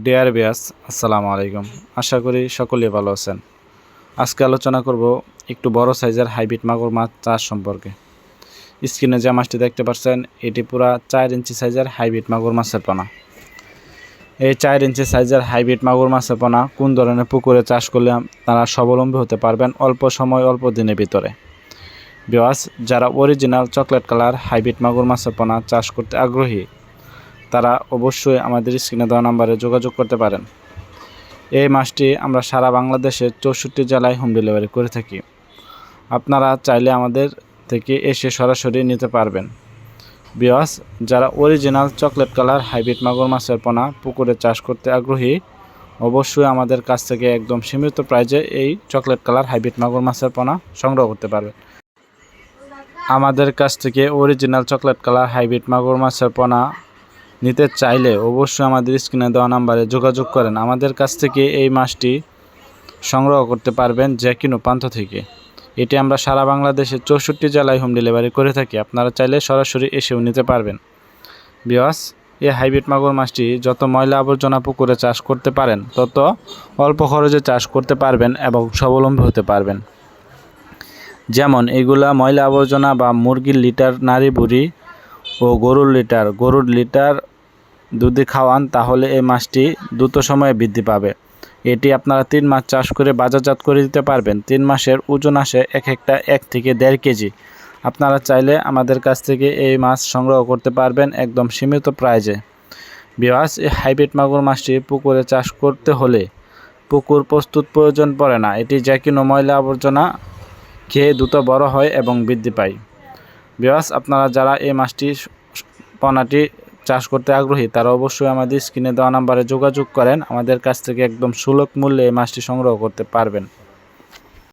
Deer বিয়াস আসসালামু আলাইকুম। আশা করি সকলেই ভালো আছেন। আজকে আলোচনা করব একটু বড় সাইজের হাইব্রিড মাগুর মাছ চাষ সম্পর্কে। স্ক্রিনে যে মাছটি দেখতে পাচ্ছেন, এটি পুরা চার ইঞ্চি সাইজের হাইব্রিড মাগুর মাছের পোনা। এই চার ইঞ্চি সাইজের হাইব্রিড মাগুর মাছের পোনা কোন ধরনের পুকুরে চাষ করলে তারা স্বাবলম্বী হতে পারবেন অল্প সময়, অল্প দিনের ভিতরে। বিওয়াস যারা অরিজিনাল চকলেট কালার হাইব্রিড মাগুর মাছের পোনা চাষ করতে আগ্রহী তারা অবশ্যই আমাদের স্ক্রিনে দেওয়া নাম্বারে যোগাযোগ করতে পারেন। এই মাছটি আমরা সারা বাংলাদেশের চৌষট্টি জেলায় হোম ডেলিভারি করে থাকি। আপনারা চাইলে আমাদের থেকে এসে সরাসরি নিতে পারবেন। বিয়াস যারা অরিজিনাল চকলেট কালার হাইব্রিড মাগুর মাছের পোনা পুকুরে চাষ করতে আগ্রহী, অবশ্যই আমাদের কাছ থেকে একদম সীমিত প্রাইজে এই চকলেট কালার হাইব্রিড মাগুর মাছের পোনা সংগ্রহ করতে পারবেন। আমাদের কাছ থেকে অরিজিনাল চকলেট কালার হাইব্রিড মাগুর মাছের পোনা নিতে চাইলে অবশ্যই আমাদের স্ক্রিনে দেওয়া নাম্বারে যোগাযোগ করেন। আমাদের কাছ থেকে এই মাছটি সংগ্রহ করতে পারবেন যে প্রান্ত থেকে। এটি আমরা সারা বাংলাদেশে চৌষট্টি জেলায় হোম ডেলিভারি করে থাকি। আপনারা চাইলে সরাসরি এসেও নিতে পারবেন। বিয়াস এই হাইব্রিড মাগুর মাছটি যত ময়লা আবর্জনা পুকুরে চাষ করতে পারেন, তত অল্প খরচে চাষ করতে পারবেন এবং স্বাবলম্বী হতে পারবেন। যেমন এগুলা ময়লা আবর্জনা বা মুরগির লিটার, নারী বুড়ি ও গরুর লিটার। গরুর লিটার যদি খাওয়ান, তাহলে এই মাছটি দ্রুত সময়ে বৃদ্ধি পাবে। এটি আপনারা তিন মাস চাষ করে বাজারজাত করে দিতে পারবেন। তিন মাসের ওজন আসে এক একটা এক থেকে দেড় কেজি। আপনারা চাইলে আমাদের কাছ থেকে এই মাছ সংগ্রহ করতে পারবেন একদম সীমিত প্রাইজে। বিবাস এই হাইব্রিড মাগুর মাছটি পুকুরে চাষ করতে হলে পুকুর প্রস্তুত প্রয়োজন পড়ে না। এটি যে কোনো ময়লা আবর্জনা খেয়ে দ্রুত বড় হয় এবং বৃদ্ধি পায়। বিবাস আপনারা যারা এই মাছটি পনাটি চাষ করতে আগ্রহী, তারা অবশ্যই আমাদের স্ক্রিনে দেওয়া নাম্বারে যোগাযোগ করেন। আমাদের কাছ থেকে একদম সুলভ মূল্যে এই মাছটি সংগ্রহ করতে পারবেন।